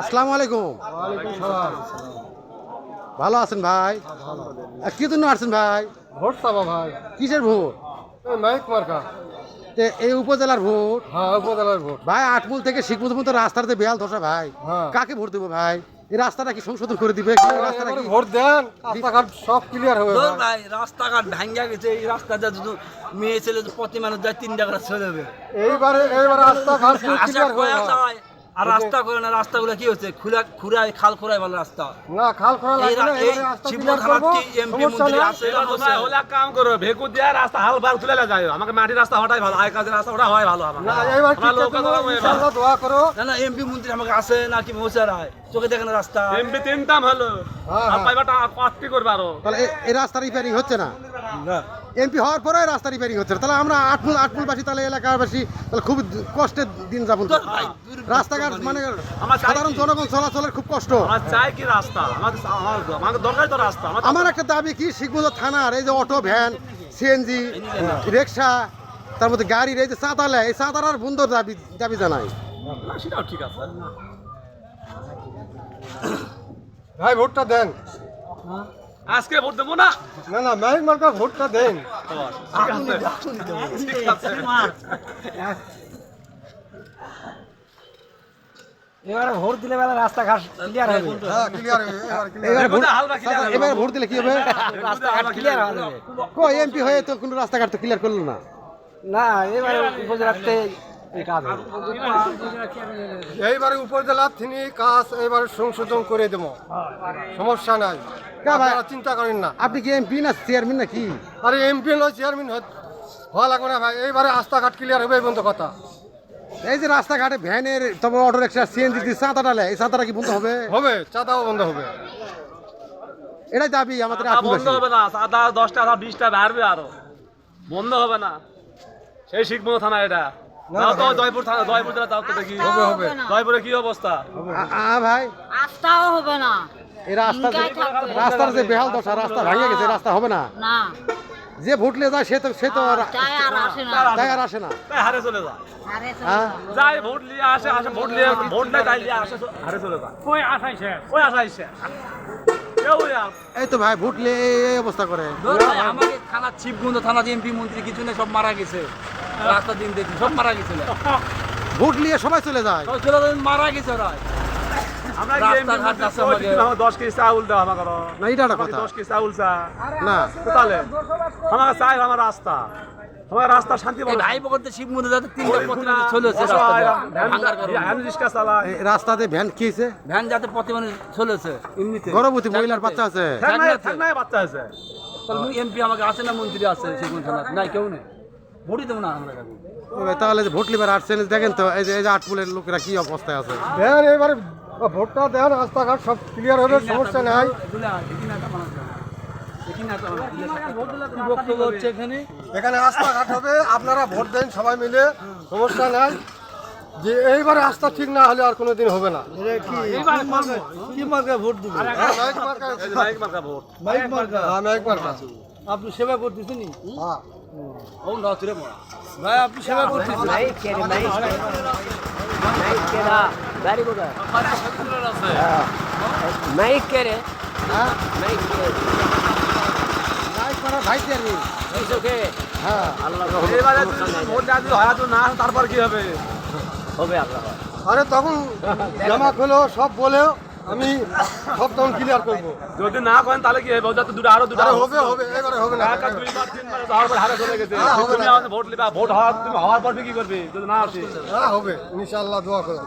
আসসালামু আলাইকুম। ভালো আছেন ভাই? কি জন্য আসছেন ভাই? ভোট চাবা ভাই। কিসের ভোট? এই মার্কা। এই উপজেলার ভোট? হ্যাঁ উপজেলার ভোট। ভাই আটমুল থেকে শিখপুর পর্যন্ত রাস্তাতে বেয়াল ধসা ভাই। হ্যাঁ। কাকে ভোট দেবো ভাই? এই রাস্তাটা কি সংশোধন করে দিবে রাস্তাটা কি ভোট দেন রাস্তাঘাট সব ক্লিয়ার হবে ভাই। রাস্তাঘাট ভাঙ্গা গেছে এই রাস্তাটা যদি মেয়ে ছেলে প্রতি মানুষ যায় তিন টাকা চলে যাবে। এইবারে এইবার রাস্তাঘাট ক্লিয়ার হয়ে যায়? আর রাস্তা করে না রাস্তাগুলো কি হচ্ছে? খুলা খুঁড়ায় খাল খুঁড়ায় ভালো রাস্তা। না খাল এই লাগবে না এই করব থানার এমপি মন্ত্রী আছে তোমরা হলে কাম করো ভেকু দিয়ে রাস্তা হাল বার তুলে যায় আমাকে মাটির রাস্তা হটাই ভালো আয় কাজের রাস্তা ওটা হয় ভালো আমার। না এইবার ঠিক লোক আছে ইনশাআল্লাহ দোয়া করো। না না এমপি মন্ত্রী আমাকে আছে নাকি মৌসারায় চোখে দেখে না রাস্তা। এমপি তিনটাম হলো হ্যাঁ, আর হ্যাঁ। পাইবাটা কষ্টি করবে আরও। তাহলে এই রাস্তা রিপেয়ারিং হচ্ছে না। এমপি হওয়ার পরে রাস্তা রিপেয়ারিং হচ্ছে তাহলে আমরা আটমুল আটমুলবাসী তাহলে এলাকাবাসী তাহলে খুব কষ্টের দিন যাপন রাস্তাঘাট মানে সাধারণ জনগণ চলাচলের খুব কষ্ট। আমার চাই কি রাস্তা? আমার দরকার তো রাস্তা। আমার আমার একটা দাবি কি শিখবুজ থানার এই যে অটো ভ্যান সিএনজি রিক্সা তার মধ্যে গাড়ির এই যে চাঁদালে এই চাঁদার বন্ধর দাবি দাবি জানাই। সেটাও ঠিক আছে। ভাই ভোটটা দেন। আজকে ভোট দেবো না? না না মাইক মার্কা ভোটটা দেন। এবারে ভোট দিলে বেলা রাস্তাঘাট ক্লিয়ার হবে। হ্যাঁ এবার ভোট দিলে কি হবে? রাস্তাঘাট ক্লিয়ার হবে। কই এমপি হয়ে তো কোনো রাস্তাঘাট তো ক্লিয়ার করল না। না এবারে উপজেলাতে এইবারে উপজেলা তিনি কাজ এবারে সংশোধন করে দেবো। সমস্যা নাই? আপনারা চিন্তা করেন না। আপনি কি এমপি না চেয়ারম্যান না কি আরে এমপি নয় চেয়ারম্যান হওয়া লাগবে না ভাই। এইবারে রাস্তাঘাট ক্লিয়ার হবে এই পর্যন্ত কথা। এই যে রাস্তাঘাটে ভ্যানের তারপর অটো রিক্সা সিএনজি দিয়ে চাঁদা ডালে এই চাঁদাটা কি বন্ধ হবে? হবে চাঁদাও বন্ধ হবে। এটাই দাবি আমাদের বন্ধ হবে না সাদা দশটা আধা বিশটা বাড়বে আরও। বন্ধ হবে না। সেই শিখব থানা এটা। জয়পুর থানা জয়পুর জেলা যাও তো দেখি। হবে হবে। জয়পুরে কি অবস্থা? ভাই। রাস্তাও হবে না। এই রাস্তা যে- রাস্তার যে বেহাল দশা রাস্তা ভেঙে গেছে রাস্তা হবে না? না। যে ভোটলে যায় সে তো সে তো তাই আর আসে না। তাই আর আসে না। হারে চলে হ্যাঁ? ভোট নিয়ে আসে আসে ভোট নিয়ে ভোট নেয় তাই নিয়ে আসে হারে চলে যা ওই আশাইছে ওই আশাইছে কেউ এই তো ভাই ভোটলে এই অবস্থা করে। থানা শিবগঞ্জ থানা এমপি মন্ত্রী কিছু নেই সব মারা গেছে। রাস্তা দিন দেখি সব মারা গেছিল ভোট নিয়ে সবাই চলে যায়। চলে যাবে, মারা গেছে ওরা। রাস্তাঘাট আছে আমাকে। আমাকে দশ কেজি চাউল দাও আমাকে না এটা কথা। দশ কেজি চাউল চা। না। তাহলে আমাকে চাই আমার রাস্তা। আমার রাস্তা শান্তি ভাই শিব মন্দির যাতে তিনটা চলেছে রিক্সা চালায় রাস্তাতে ভ্যান কি হয়েছে? ভ্যান যাতে প্রতিমানে চলেছে এমনিতে। গর্ভবতী মহিলার বাচ্চা আছে। নাই বাচ্চা তাহলে এমপি আমাকে আছে না মন্ত্রী আছে থানা নাই কেউ নেই। ভোটই দেবো না আমরা তাহলে যে ভোট লিবার আসছেন দেখেন তো এই যে এই যে আটপুলের লোকেরা কি অবস্থায় আছে? এবারে ভোটটা দেন রাস্তাঘাট সব ক্লিয়ার হবে সমস্যা নাই। বক্তব্য হচ্ছে এখানে? এখানে রাস্তাঘাট হবে আপনারা ভোট দেন সবাই মিলে সমস্যা নাই। যে এইবারে রাস্তা ঠিক না হলে আর কোনোদিন হবে না। কি? মার্কা? ভোট দিবে? হ্যাঁ, মাইক মার্কা? এই যে মাইক মার্কা ভোট। মাইক মার্কা? হ্যাঁ, মাইক মার্কা। আপনি সেবা করতেছেন হ্যাঁ। ও ন তুলে ভাই আপনি সেবা করতেছেন? মাইক কে রে? হ্যাঁ। মাইক কে মাইক মারা ভাই চেয়ারম্যান এই চোখে হ্যাঁ। এবারে হয় তো না তারপর কি হবে? হবে আপনার আরে তখন জামা খোলো সব বলেও আমি সব তখন ক্লিয়ার করব। যদি না করেন তাহলে কি হবে? যাতে দুটো আরও দুটো হবে হবে এবারে হবে না। একা দুইবার তিনবার যাওয়ার পর হারে চলে গেছে। হবে তুমি না। আমাদের ভোট হওয়ার তুমি হওয়ার পর কি করবে? যদি না আসে। হ্যাঁ হবে। ইনশাল্লাহ দোয়া করুন